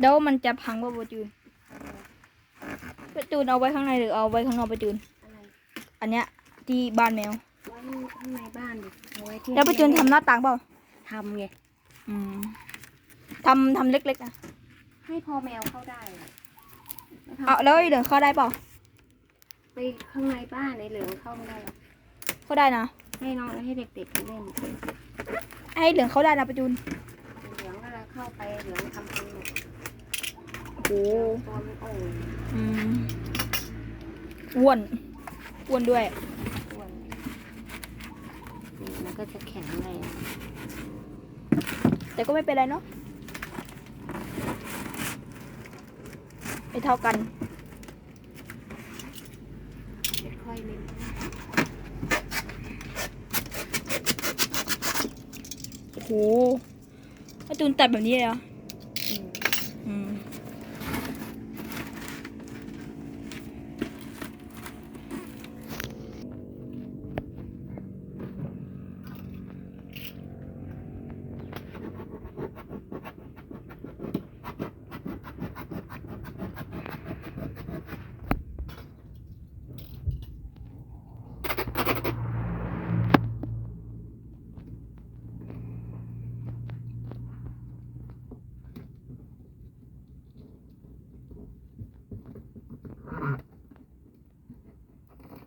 แล้วมันจะพังป่ะประจูนประจูนเอาไว้ข้างในหรือเอาไว้ข้างนอกประจูน อะไรอันเนี้ยที่บ้านแมว ไว้ข้างในบ้านดิเอาไว้ที่แล้วประจูนทำหน้าต่างเปล่าทำไงอืมทำทำเล็กๆนะให้พอแมวเข้าได้อะไม่ทำเอาแล้วไอ้เหลืองเข้าได้เปล่าไปข้างในบ้านในเหลืองเข้าไม่ได้หรอกเข้าได้นะให้น้องให้เด็กๆไปเล่นให้เหลืองเข้าได้นะประจูน เหลืองก็แล้วเข้าไปเหลืองทำเป็นหมดโอ้ตัวมันโอ่งอืมอ้วนอ้วนด้วย อ้วนนี่มันก็จะแข็งแรงแต่ก็ไม่เป็นไรเนาะไม่เท่ากัน ค่อยๆเล่นโอ้โหประจูนตัดแบบนี้เลยเหรอ อืม อืม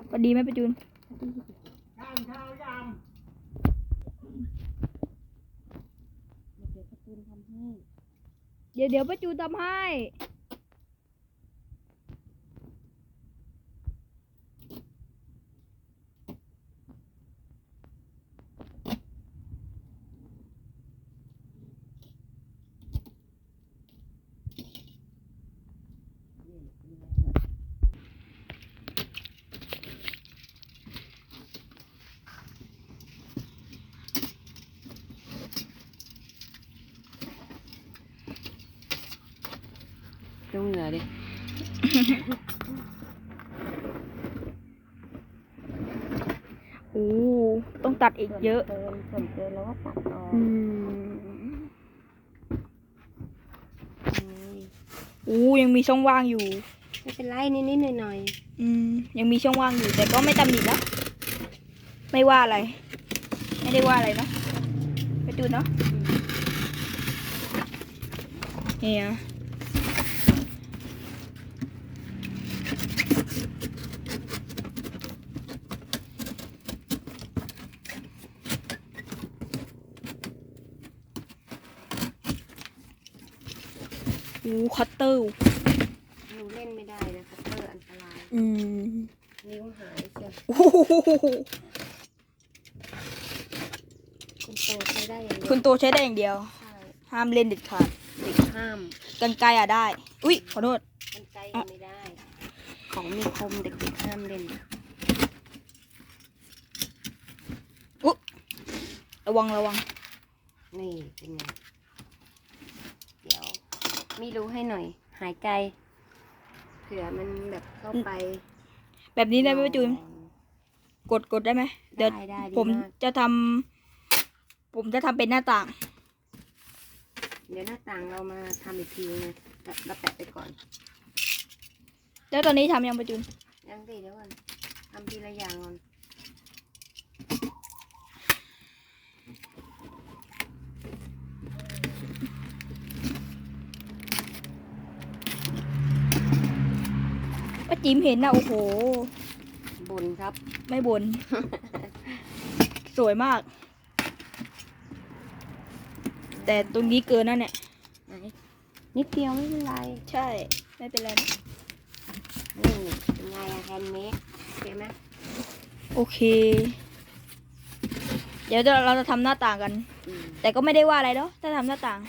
พอ ดีไหมประจูนเดี๋ยวการ์ตูนทำให้เดี๋ยวเดี๋ยวประจูนทำให้ ดูเหงื่อดิ โอ้ ต้องตัดอีกเยอะเกินส่วนเกินแล้วก็ตัดออกอืมโอ้ยังมีช่องว่างอยู่ ไม่เป็นไรนิดๆหน่อยอืม ยังมีช่องว่างอยู่ แต่ก็ไม่ตำหนินะ ไม่ว่าอะไร ไม่ได้ว่าอะไรเนอะไปดูเนาะเนี่ย โอ้คัตเตอร์ๆหนูเล่นไม่ได้นะคัตเตอร์อันตราย อืม นิ้วหายเชียวโอ้โหคุณโตใช้ได้อย่างเดียวคุณโตใช้ได้อย่างเดียว ใช่ห้ามเล่นเด็ดขาดเด็กห้ามกันไกลอะได้ อุ้ยขอโทษ มันใจยังไม่ได้ ของมีคมเด็กๆห้ามเล่นระวังระวัง นี่เป็นไง เดี๋ยวมีรู้ให้หน่อย หายใจ เผื่อมันแบบเข้าไป แบบนี้ได้ไหมป้าจูน กดกดได้ไหม เดี๋ยวได้ได้ดีผมมากจะทำ ผมจะทำเป็นหน้าต่าง เดี๋ยวหน้าต่างเรามาทำอีกทีนึงแบบเราแปะไปก่อน แล้วตอนนี้ทำยังป้าจูนยังสิเดี๋ยวก่อนทำทีละอย่างก่อนป้าจิ๋มเห็นนะโอ้โห บุญครับ ไม่บน สวยมาก แต่ตรงนี้เกินนั่นเนี่ย ไหนนิดเดียวไม่เป็นไร ใช่ ไม่เป็นไรนะ นี่เป็นไงอะแฮนด์เมดโอเคไหมโอเค เดี๋ยวเราเราจะทำหน้าต่างกัน อืมแต่ก็ไม่ได้ว่าอะไรเนาะถ้าทำหน้าต่าง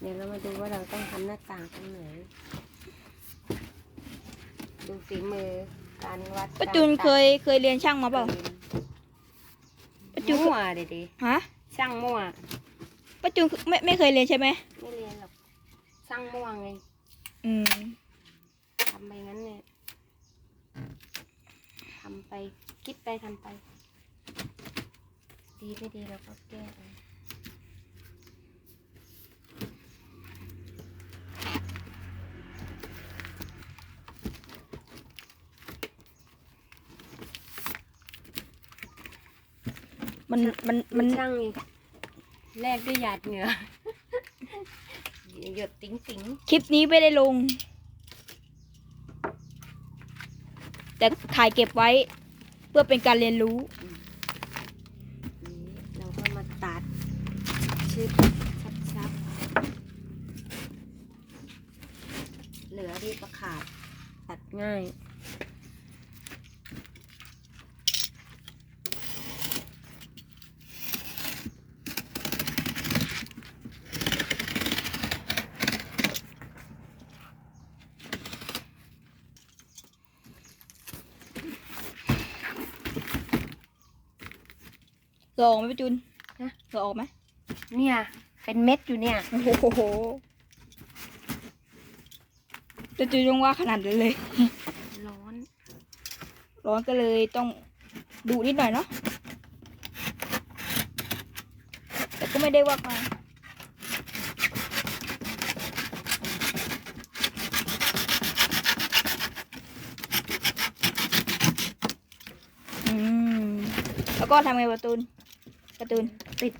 เดี๋ยวเรามาดูว่าเราต้องทำหน้าต่างตรงไหน ดูฝีมือการวัดป้าจูนกรตัดเคยเคยเรียนช่างมาเปล่าป้าจูนมั่วเด็ดฮะช่างมั่ว ป้าจูนไม่ไม่เคยเรียนใช่ไหมไม่เรียนหรอกช่างมั่วไง อืมทำไปงั้นเนี่ยทำไปคิดไปทำไป ดีไม่ดีเราก็แก้เไปมันมันมันช่างแรกด้วยหยาดเหงื่อหยดติ๋งติ๋งคลิปนี้ไม่ได้ลง แต่ถ่ายเก็บไว้เพื่อเป็นการเรียนรู้นี้เราก็มาตัดชึบชับชับเหลือที่ประขาดตัดง่าย หงื่อออกไหมพี่จูนฮะเหงื่อออกไหมเนี่ยเป็นเม็ดอยู่เนี่ย โอ้โหจะจูนยังว่าขนาดนั้นเลย ร้อน ร้อนก็เลยต้องดูนิดหน่อยเนาะแต่ก็ไม่ได้ว่ามาอืมแล้วก็ทำไงการ์ตูน การ์ตูนติด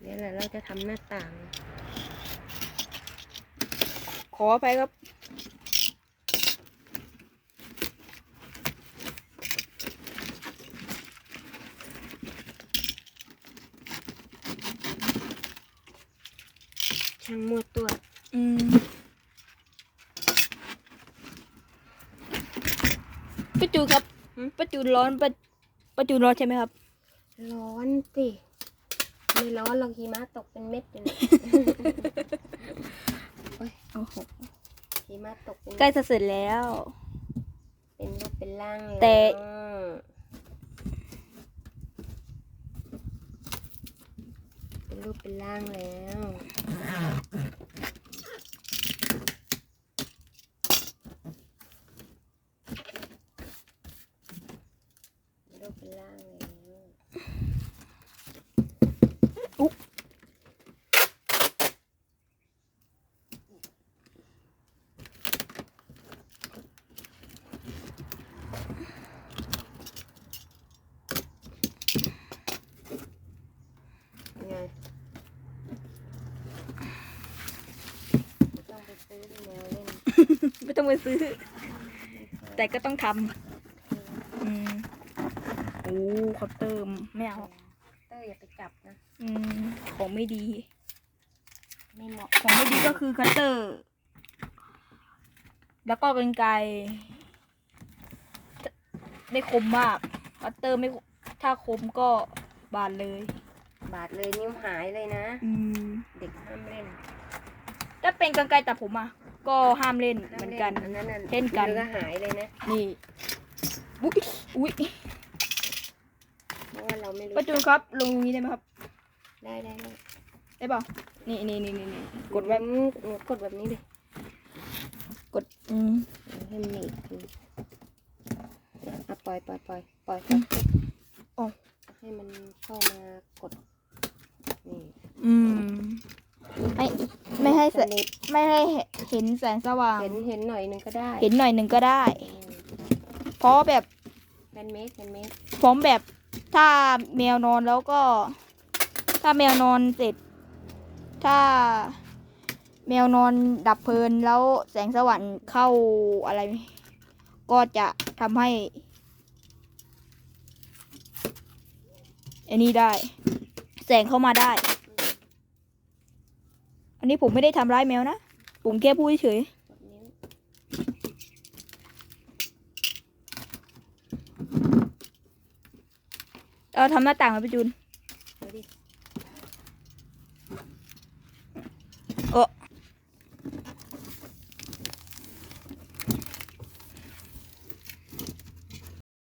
เดี๋ยวแหละเราจะทำหน้าต่าง ขอไปครับช่างมั่วตัว อืมป้าจูนครับหืมป้าจูนร้อนป้าป้าจูนร้อนใช่ไหมครับ ร้อนสิไม่ร้อนหรอกหิมะตกเป็นเม็ดอยู่เนี่ยโอ้โหหิมะตกเป็นใกล้เม็ดจะเสร็จแล้ว เป็นรูปเป็นร่างแต่ล้วเป็นรูปเป็นร่างแล้วเป็นรูปเป็นร่างแล้ว ไงไม่ต้องไปซื้อแมวเล่น ไม่ ต้องไปซื้อ แต่ก็ต้องทำอืมโอ้เขาเติมไม่เอาเตอร์อย่าไปจับนะ อืมของไม่ดี ไม่เหมาะ ของไม่ดีก็คือคัตเตอร์ แล้วก็เป็นไกรไม่คมมาก คัตเตอร์ไม่ถ้าคมก็บานเลย บาดเลยนิ้วหายเลยนะ อืม เด็กห้ามเล่น ถ้าเป็นกรรไกรตัดผมอะ ก็ห้ามเล่นเหมือนกัน อันนั้นน่ะเล่นกันมือก็หายเลยนะนี่อุ๊ยอุ๊ยเพราะว่าเราไม่รู้ป้าจูนครับลงตรงนี้ได้ไหมครับ ได้ได้ได้ได้เปล่านี่นี่นี่นี่นี่กดแบบหนูกดแบบนี้เลยกดอืมให้มันหนีบอืมอะปล่อยปล่อยปล่อยปล่อยอ๋อให้มันเข้ามากดนี่อืมไม่ไม่ให้แสสนิทไม่ให้ เห็นแสงสว่าง เห็นเห็นหน่อยหนึงก็ได้เห็นหน่อยหนึ่งก็ได้อืมเพราะแบบแฮนด์เมดแฮนด์เมดผมแบบถ้าแมวนอนแล้วก็ ถ้าแมวนอนเสร็จ ถ้าแมวนอนดับเพลินแล้วแสงสว่างเข้าอะไร ก็จะทำให้อันนี้ได้ แสงเข้ามาได้ อันนี้ผมไม่ได้ทำร้ายแมวนะ ผมแค่พูดเฉยเราทำหน้าต่างมาไปจูน